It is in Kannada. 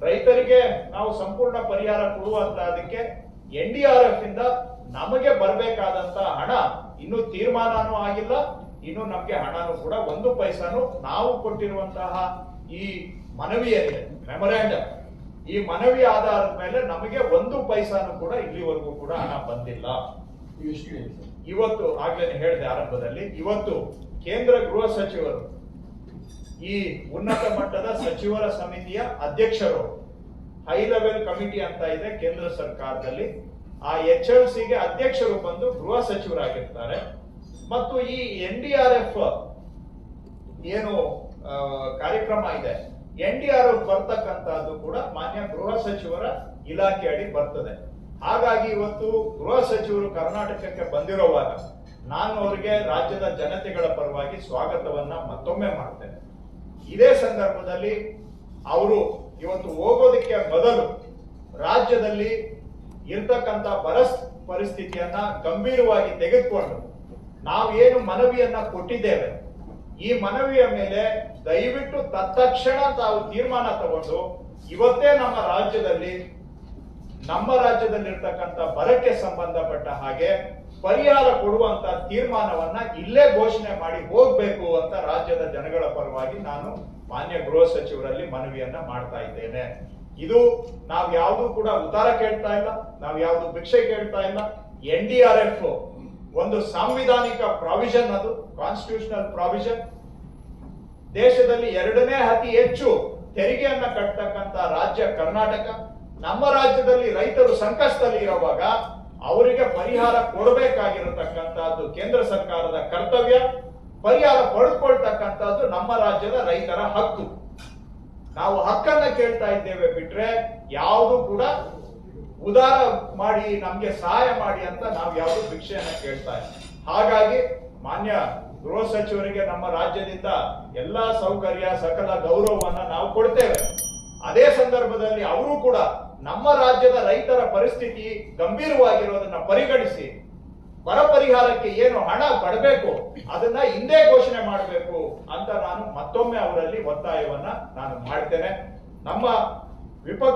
ರೈತರಿಗೆ ನಾವು ಸಂಪೂರ್ಣ ಪರಿಹಾರ ಕೊಡುವಂತ ಅದಕ್ಕೆ ಎನ್ ಡಿ ಆರ್ ಎಫ್ ಇಂದ ನಮಗೆ ಬರಬೇಕಾದಂತ ಹಣ ಇನ್ನು ತೀರ್ಮಾನನೂ ಆಗಿಲ್ಲ. ಇನ್ನು ನಮಗೆ ಹಣನೂ ಕೂಡ ಒಂದು ಪೈಸಾನು ನಾವು ಕೊಟ್ಟಿರುವಂತಹ ಈ ಮನವಿ ಏನಿದೆ ಮೆಮೊರಾಂಡಮ್ ಈ ಮನವಿ ಆಧಾರದ ಮೇಲೆ ನಮಗೆ ಒಂದು ಪೈಸಾನು ಕೂಡ ಇಲ್ಲಿವರೆಗೂ ಕೂಡ ಹಣ ಬಂದಿಲ್ಲ. ಇವತ್ತು ಆಗ್ಲೇನೆ ಹೇಳಿದೆ ಆರಂಭದಲ್ಲಿ ಇವತ್ತು ಕೇಂದ್ರ ಗೃಹ ಸಚಿವರು ಈ ಉನ್ನತ ಮಟ್ಟದ ಸಚಿವರ ಸಮಿತಿಯ ಅಧ್ಯಕ್ಷರು ಹೈ ಲೆವೆಲ್ ಕಮಿಟಿ ಅಂತ ಇದೆ ಕೇಂದ್ರ ಸರ್ಕಾರದಲ್ಲಿ. ಆ ಎಚ್ ಎಲ್ ಸಿಗೆ ಅಧ್ಯಕ್ಷರು ಬಂದು ಗೃಹ ಸಚಿವರಾಗಿರ್ತಾರೆ. ಮತ್ತು ಈ ಎನ್ ಡಿ ಆರ್ ಎಫ್ ಏನು ಕಾರ್ಯಕ್ರಮ ಇದೆ. ಎನ್ ಡಿ ಆರ್ ಎಫ್ ಬರ್ತಕ್ಕಂತಹದ್ದು ಕೂಡ ಮಾನ್ಯ ಗೃಹ ಸಚಿವರ ಇಲಾಖೆ ಅಡಿ ಬರ್ತದೆ. ಹಾಗಾಗಿ ಇವತ್ತು ಗೃಹ ಸಚಿವರು ಕರ್ನಾಟಕಕ್ಕೆ ಬಂದಿರುವಾಗ ನಾನು ಅವರಿಗೆ ರಾಜ್ಯದ ಜನತೆಗಳ ಪರವಾಗಿ ಸ್ವಾಗತವನ್ನ ಮತ್ತೊಮ್ಮೆ ಮಾಡ್ತೇನೆ. ಇದೇ ಸಂದರ್ಭದಲ್ಲಿ ಅವರು ಇವತ್ತು ಹೋಗೋದಕ್ಕೆ ಬದಲು ರಾಜ್ಯದಲ್ಲಿ ಇರ್ತಕ್ಕಂಥ ಬರಸ್ ಪರಿಸ್ಥಿತಿಯನ್ನ ಗಂಭೀರವಾಗಿ ತೆಗೆದುಕೊಂಡು ನಾವು ಏನು ಮನವಿಯನ್ನ ಕೊಟ್ಟಿದ್ದೇವೆ, ಈ ಮನವಿಯ ಮೇಲೆ ದಯವಿಟ್ಟು ತತ್ಕ್ಷಣ ತಾವು ತೀರ್ಮಾನ ತಗೊಂಡು ಇವತ್ತೇ ನಮ್ಮ ರಾಜ್ಯದಲ್ಲಿ, ನಮ್ಮ ರಾಜ್ಯದಲ್ಲಿರ್ತಕ್ಕಂಥ ಬರಕ್ಕೆ ಸಂಬಂಧಪಟ್ಟ ಹಾಗೆ ಪರಿಹಾರ ಕೊಡುವಂತ ತೀರ್ಮಾನವನ್ನ ಇಲ್ಲೇ ಘೋಷಣೆ ಮಾಡಿ ಹೋಗ್ಬೇಕು ಅಂತ ರಾಜ್ಯದ ಜನಗಳ ಪರವಾಗಿ ನಾನು ಮಾನ್ಯ ಗೃಹ ಸಚಿವರಲ್ಲಿ ಮನವಿಯನ್ನ ಮಾಡ್ತಾ ಇದ್ದೇನೆ. ಇದು ನಾವ್ ಯಾವುದು ಕೂಡ ಉತ್ತರ ಕೇಳ್ತಾ ಇಲ್ಲ, ನಾವ್ ಯಾವುದು ಭಿಕ್ಷೆ ಕೇಳ್ತಾ ಇಲ್ಲ. ಎನ್ ಡಿ ಆರ್ ಎಫ್ ಒಂದು ಸಾಂವಿಧಾನಿಕ ಪ್ರಾವಿಷನ್ ಅದು ಕಾನ್ಸ್ಟಿಟ್ಯೂಷನಲ್ ಪ್ರಾವಿಷನ್ ದೇಶದಲ್ಲಿ ಎರಡನೇ ಅತಿ ಹೆಚ್ಚು ತೆರಿಗೆಯನ್ನ ಕಟ್ಟತಕ್ಕಂತ ರಾಜ್ಯ ಕರ್ನಾಟಕ. ನಮ್ಮ ರಾಜ್ಯದಲ್ಲಿ ರೈತರು ಸಂಕಷ್ಟದಲ್ಲಿ ಇರುವಾಗ ಅವರಿಗೆ ಪರಿಹಾರ ಕೊಡಬೇಕಾಗಿರತಕ್ಕಂತಹದ್ದು ಕೇಂದ್ರ ಸರ್ಕಾರದ ಕರ್ತವ್ಯ. ಪರಿಹಾರ ಪಡೆದುಕೊಳ್ತಕ್ಕಂಥದ್ದು ನಮ್ಮ ರಾಜ್ಯದ ರೈತರ ಹಕ್ಕು. ನಾವು ಹಕ್ಕನ್ನ ಕೇಳ್ತಾ ಇದ್ದೇವೆ ಬಿಟ್ರೆ ಯಾವುದು ಕೂಡ ಉದಾರ ಮಾಡಿ ನಮ್ಗೆ ಸಹಾಯ ಮಾಡಿ ಅಂತ ನಾವು ಯಾವುದು ಭಿಕ್ಷೆಯನ್ನ ಕೇಳ್ತಾ ಇಲ್ಲ. ಹಾಗಾಗಿ ಮಾನ್ಯ ಗೃಹ ಸಚಿವರಿಗೆ ನಮ್ಮ ರಾಜ್ಯದಿಂದ ಎಲ್ಲಾ ಸೌಕರ್ಯ, ಸಕಲ ಗೌರವವನ್ನ ನಾವು ಕೊಡ್ತೇವೆ. ಅದೇ ಸಂದರ್ಭದಲ್ಲಿ ಅವರು ಕೂಡ ನಮ್ಮ ರಾಜ್ಯದ ರೈತರ ಪರಿಸ್ಥಿತಿ ಗಂಭೀರವಾಗಿರೋದನ್ನ ಪರಿಗಣಿಸಿ ಬರ ಪರಿಹಾರಕ್ಕೆ ಏನು ಹಣ ಪಡಬೇಕು ಅದನ್ನ ಹಿಂದೆ ಘೋಷಣೆ ಮಾಡಬೇಕು ಅಂತ ನಾನು ಮತ್ತೊಮ್ಮೆ ಅವರಲ್ಲಿ ಒತ್ತಾಯವನ್ನ ನಾನು ಮಾಡ್ತೇನೆ. ನಮ್ಮ ವಿಪಕ್ಷ